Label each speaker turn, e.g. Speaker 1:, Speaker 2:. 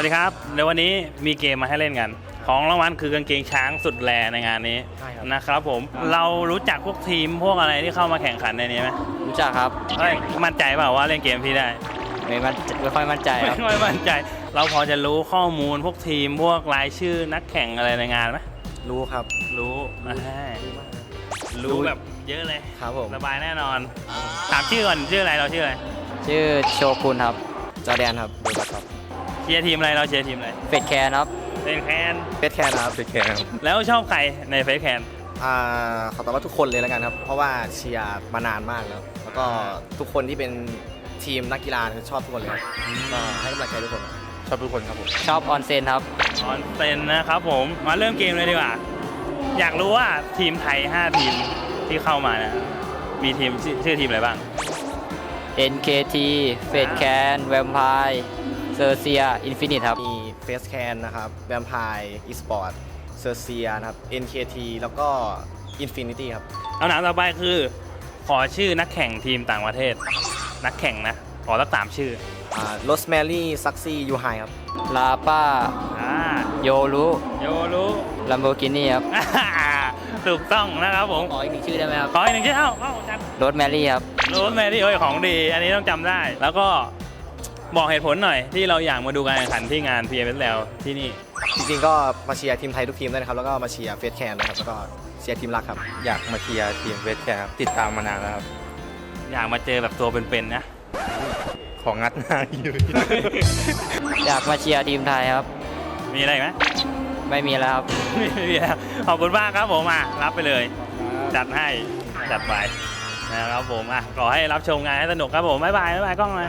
Speaker 1: วัสดีครับในวันนี้มีเกมมาให้เล่นกัน ของรางวัลคือกางเกงช้างสุดแรในงานนี้
Speaker 2: ใช่ครับ
Speaker 1: นะครับผมเรารู้จักพวกทีมพวกอะไรที่เข้ามาแข่งขันในนี้ไหม
Speaker 2: รู้จักครับ
Speaker 1: เฮ้ยมั่นใจเปล่าว่าเล่นเกมพี่ได้
Speaker 2: ไม่มั่นไม่ค่อยมั่นใจครับ
Speaker 1: ไม่ค่อยมั่นใจ เราพอจะรู้ข้อมูลพวกทีมพวกรายชื่อนักแข่งอะไรในงานไหม
Speaker 2: รู้ครับ
Speaker 1: รู้อ่ารู้แบบเยอะเลย
Speaker 2: ครับผม
Speaker 1: สบายแน่นอนถามชื่อก่อนชื่ออะไรเราชื่ออะไร
Speaker 2: ชื่อโชกุนครับ จอแดนครับดูบัตครับ
Speaker 1: เชียร์ทีมอะไรเราเชียร์ทีมอะไร
Speaker 2: เฟดแคนครับ
Speaker 1: เป็นแคน
Speaker 2: เฟดแคนครับ
Speaker 3: เป็นแคม
Speaker 1: แล้วชอบใครในเฟซแคน
Speaker 4: อ่าขอตอบว่าทุกคนเลยแล้วกันครับ เพราะว่าเชียร์มานานมากแล้ว แล้วก็ทุกคนที่เป็นทีมนักกีฬาชอบทุกคนเลยครับก็ให้กำลังใจทุกคนครับ
Speaker 3: ชอบทุกคนครับผม
Speaker 2: ชอบออนเซนครับ
Speaker 1: ออนเซนนะครับผมมาเริ่มเกมเลยดีกว่า อยากรู้ว่าทีมไทย 5 ทีมที่เข้ามาเนี่ยมีทีมชื่อชื่อทีมอะไรบ้าง
Speaker 2: NKT เฟดแคนแวมไพร์ เซอร์เซียอินฟินิตครับ
Speaker 4: มีเฟสแคนนะครับแวมไพร์อีสปอร์ตเซอร์เซียนะครับ NKT แล้วก็ Infinity ครับ
Speaker 1: เอาหนังต่อไปคือ ขอชื่อนักแข่งทีมต่างประเทศ นักแข่งนะ ขอสักสามชื่อ
Speaker 4: อ่าโรสแมรี่ซักซี่ยูไฮครับ
Speaker 2: ลาป้า
Speaker 1: อ่า
Speaker 2: โยรุ
Speaker 1: โยรู้
Speaker 2: ลัมโบกินี่ครับ
Speaker 1: ถูกต้องนะครับผม
Speaker 2: ขออีกหนึ่งชื่อได้ไหมครับ
Speaker 1: ขออีกหนึ่งชื่อเอ้าเอ้าจัด
Speaker 2: โรสแมรี่ครับ
Speaker 1: โรสแมรี่เอ้ยของดี อันนี้ต้องจำได้ แล้วก็ บอกเหตุผลหน่อยที่เราอยากมาดูการแข่งขันที่งาน PMS แล้วที่นี่
Speaker 4: จริงๆก็มาเชียร์ทีมไทยทุกทีมได้นะครับ แล้วก็มาเชียร์เฟสแคนนะครับ แล้วก็เชียร์ทีมรักครับ
Speaker 3: อยากมาเชียร์ทีมเวสแคมติดตามมานานแล้วครับ
Speaker 1: อยากมาเจอแบบตัวเป็นๆนะ
Speaker 3: ของงัดหน้าอยู่
Speaker 2: อยากมาเชียร์ทีมไทยครับ
Speaker 1: มีอะไรอีกไหม
Speaker 2: ไม่มีแล้วครับ
Speaker 1: ไม่มีแล้วขอบคุณมากครับผมอะรับไปเลย จัดให้จัดไปนะครับผมอะขอให้รับชมงานให้สนุกครับผมบ๊ายบายบ๊ายบายกล้องเลย